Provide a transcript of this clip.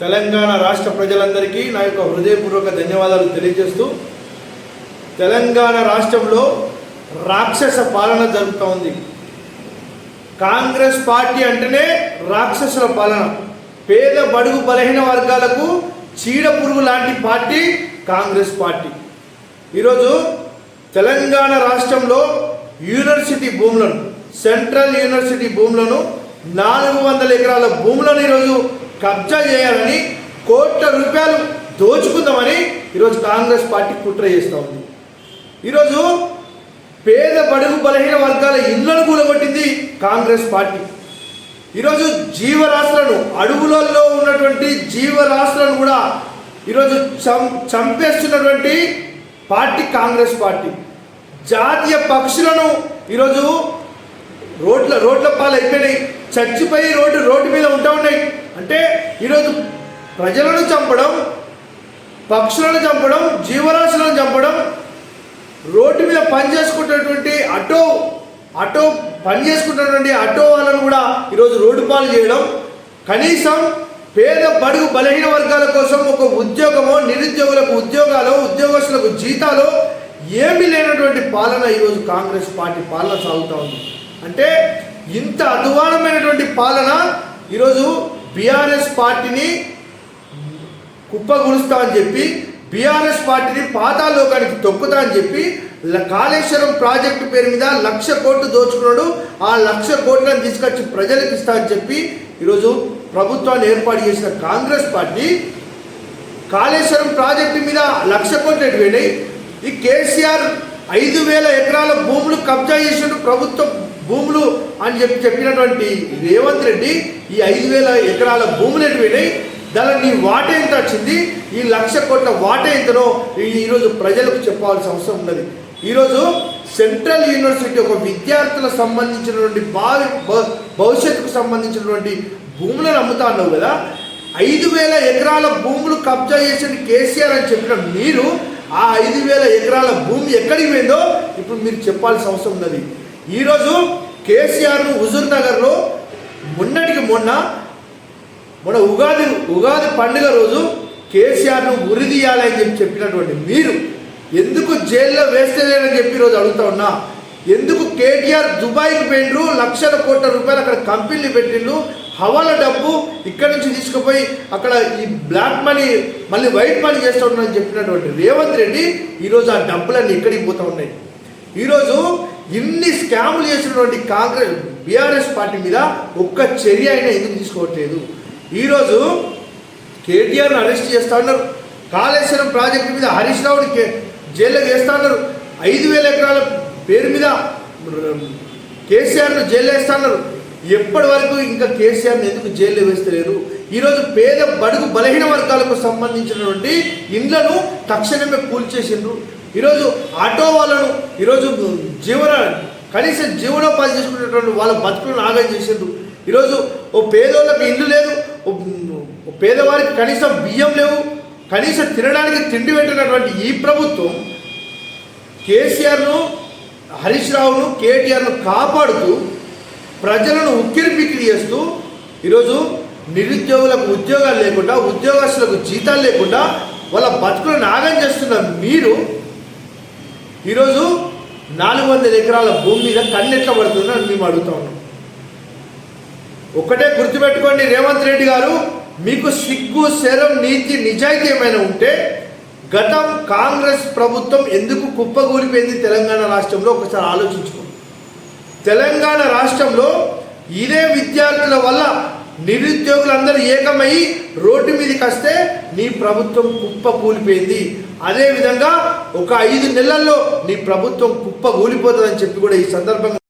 తెలంగాణ రాష్ట్ర ప్రజలందరికీ నా యొక్క హృదయపూర్వక ధన్యవాదాలు తెలియజేస్తూ తెలంగాణ రాష్ట్రంలో రాక్షస పాలన జరుగుతూ ఉంది. కాంగ్రెస్ పార్టీ అంటేనే రాక్షసుల పాలన. పేద బడుగు బలహీన వర్గాలకు చీడ పురుగు లాంటి పార్టీ కాంగ్రెస్ పార్టీ. ఈరోజు తెలంగాణ రాష్ట్రంలో యూనివర్సిటీ భూములను సెంట్రల్ యూనివర్సిటీ భూములను నాలుగు వందల ఎకరాల భూములను ఈరోజు కబ్జా చేయాలని కోట్ల రూపాయలు దోచుకుందామని ఈరోజు కాంగ్రెస్ పార్టీ కుట్ర చేస్తూ ఉంది. ఈరోజు పేద బడుగు బలహీన వర్గాల ఇళ్ళను కూలగొట్టింది కాంగ్రెస్ పార్టీ. ఈరోజు జీవరాశులను అడవులలో ఉన్నటువంటి జీవరాశులను కూడా ఈరోజు చం చంపేస్తున్నటువంటి పార్టీ కాంగ్రెస్ పార్టీ. జాతీయ పక్షులను ఈరోజు రోడ్ల రోడ్ల పాలు అయిపోయినాయి చచ్చిపోయి రోడ్డు రోడ్డు మీద ఉంటా ఉన్నాయి. అంటే ఈరోజు ప్రజలను చంపడం పక్షులను చంపడం జీవరాశులను చంపడం రోడ్డు మీద పని చేసుకుంటున్నటువంటి ఆటో ఆటో పని చేసుకుంటున్నటువంటి ఆటో వాళ్ళను కూడా ఈరోజు రోడ్డు పాలు చేయడం కనీసం పేద బడుగు బలహీన వర్గాల కోసం ఒక ఉద్యోగమో నిరుద్యోగులకు ఉద్యోగాలు ఉద్యోగస్తులకు జీతాలు ఏమీ లేనటువంటి పాలన ఈరోజు కాంగ్రెస్ పార్టీ పాలన సాగుతూ ఉంది. అంటే ఇంత అధ్వానమైనటువంటి పాలన ఈరోజు బీఆర్ఎస్ పార్టీని కుప్పగులుస్తా అని చెప్పి బీఆర్ఎస్ పార్టీని పాతాలోకానికి తొక్కుతా అని చెప్పి కాళేశ్వరం ప్రాజెక్టు పేరు మీద లక్ష కోట్లు దోచుకున్నాడు. ఆ లక్ష కోట్లను తీసుకొచ్చి ప్రజలకు ఇస్తా అని చెప్పి ఈరోజు ప్రభుత్వాన్ని ఏర్పాటు చేసిన కాంగ్రెస్ పార్టీ కాళేశ్వరం ప్రాజెక్టు మీద లక్ష కోట్లు ఎటు ఈ కేసీఆర్ ఐదు వేల ఎకరాల భూములు కబ్జా చేసినట్టు ప్రభుత్వం భూములు అని చెప్పి చెప్పినటువంటి రేవంత్ రెడ్డి ఈ ఐదు వేల ఎకరాల భూములు ఎటువైనాయి పోయినాయి? వాట ఎంత వచ్చింది? ఈ లక్ష కోట్ల వాట ఎంతనో ఈ- ఈరోజు ప్రజలకు చెప్పాల్సిన అవసరం ఉన్నది. ఈరోజు సెంట్రల్ యూనివర్సిటీ ఒక విద్యార్థులకు సంబంధించినటువంటి భావి భ- భవిష్యత్తుకు సంబంధించినటువంటి భూములను అమ్ముతా అన్నావు కదా? ఐదు వేల ఎకరాల భూములు కబ్జా చేసిన కేసీఆర్ అని చెప్పిన మీరు ఆ ఐదు వేల ఎకరాల భూమి ఎక్కడికి పోయిందో ఇప్పుడు మీరు చెప్పాల్సిన అవసరం ఉన్నది. ఈరోజు కేసీఆర్ను హుజూర్ నగర్లో మొన్నటికి మొన్న మన ఉగాది ఉగాది పండుగ రోజు కేసీఆర్ను ఉరిదీయాలని చెప్పి చెప్పినటువంటి మీరు ఎందుకు జైల్లో వేస్తలేరని చెప్పి రోజు అడుగుతా ఉన్నా? ఎందుకు కేటీఆర్ దుబాయ్కి పోయిండ్రు లక్షల కోట్ల రూపాయలు అక్కడ కంపెనీలు పెట్టిండ్రు హవాల డబ్బు ఇక్కడ నుంచి తీసుకుపోయి అక్కడ ఈ బ్లాక్ మనీ మళ్ళీ వైట్ మనీ చేస్తూ ఉన్నారని చెప్పినటువంటి రేవంత్ రెడ్డి ఈరోజు ఆ డబ్బులన్నీ ఇక్కడికి పోతూ ఉన్నాయి. ఈరోజు ఇన్ని స్కాములు చేసినటువంటి కాంగ్రెస్ బీఆర్ఎస్ పార్టీ మీద ఒక్క చర్య అయినా ఎందుకు తీసుకోవట్లేదు? ఈరోజు కేటీఆర్ను అరెస్ట్ చేస్తా ఉన్నారు కాళేశ్వరం ప్రాజెక్టు మీద హరీష్ రావుని కే- జైల్లో వేస్తా ఉన్నారు ఐదు వేల ఎకరాల పేరు మీద కేసీఆర్ను జైల్లో వేస్తా ఉన్నారు ఎప్పటి వరకు ఇంకా కేసీఆర్ని ఎందుకు జైల్లో వేస్తలేరు ఈరోజు పేద బడుగు బలహీన వర్గాలకు సంబంధించినటువంటి ఇండ్లను తక్షణమే కూల్చేసిండ్రు. ఈరోజు ఆటో వాళ్ళను ఈరోజు జీవన కనీసం జీవనోపాధి చేసుకునేటువంటి వాళ్ళ బతుకులను ఆదాయం చేసేందుకు ఈరోజు ఓ పేదోళ్ళకి ఇల్లు లేదు పేదవారికి కనీసం బియ్యం లేవు కనీసం తినడానికి తిండి పెట్టినటువంటి ఈ ప్రభుత్వం కేసీఆర్ను హరీష్ రావును కేటీఆర్ను కాపాడుతూ ప్రజలను ఉక్కిరిపిక్కిరి చేస్తూ ఈరోజు నిరుద్యోగులకు ఉద్యోగాలు లేకుండా ఉద్యోగస్తులకు జీతాలు లేకుండా వాళ్ళ బతుకులను నాగం చేస్తున్న మీరు ఈరోజు నాలుగు వందల ఎకరాల భూమి మీద కన్నెట్ల పడుతుందని మేము అడుగుతా ఉన్నాం. ఒకటే గుర్తుపెట్టుకోండి రేవంత్ రెడ్డి గారు మీకు సిగ్గు శరం నీతి నిజాయితీ ఏమైనా ఉంటే గతం కాంగ్రెస్ ప్రభుత్వం ఎందుకు కుప్పగూలిపోయింది తెలంగాణ రాష్ట్రంలో ఒకసారి ఆలోచించుకోండి. తెలంగాణ రాష్ట్రంలో ఇదే విద్యార్థుల వల్ల నిరుద్యోగులందరూ ఏకమై రోడ్డు మీదకి వస్తే నీ ప్రభుత్వం కుప్ప కూలిపోయింది. అదేవిధంగా ఒక ఐదు నెలల్లో నీ ప్రభుత్వం కుప్ప కూలిపోతుందని చెప్పి కూడా ఈ సందర్భంగా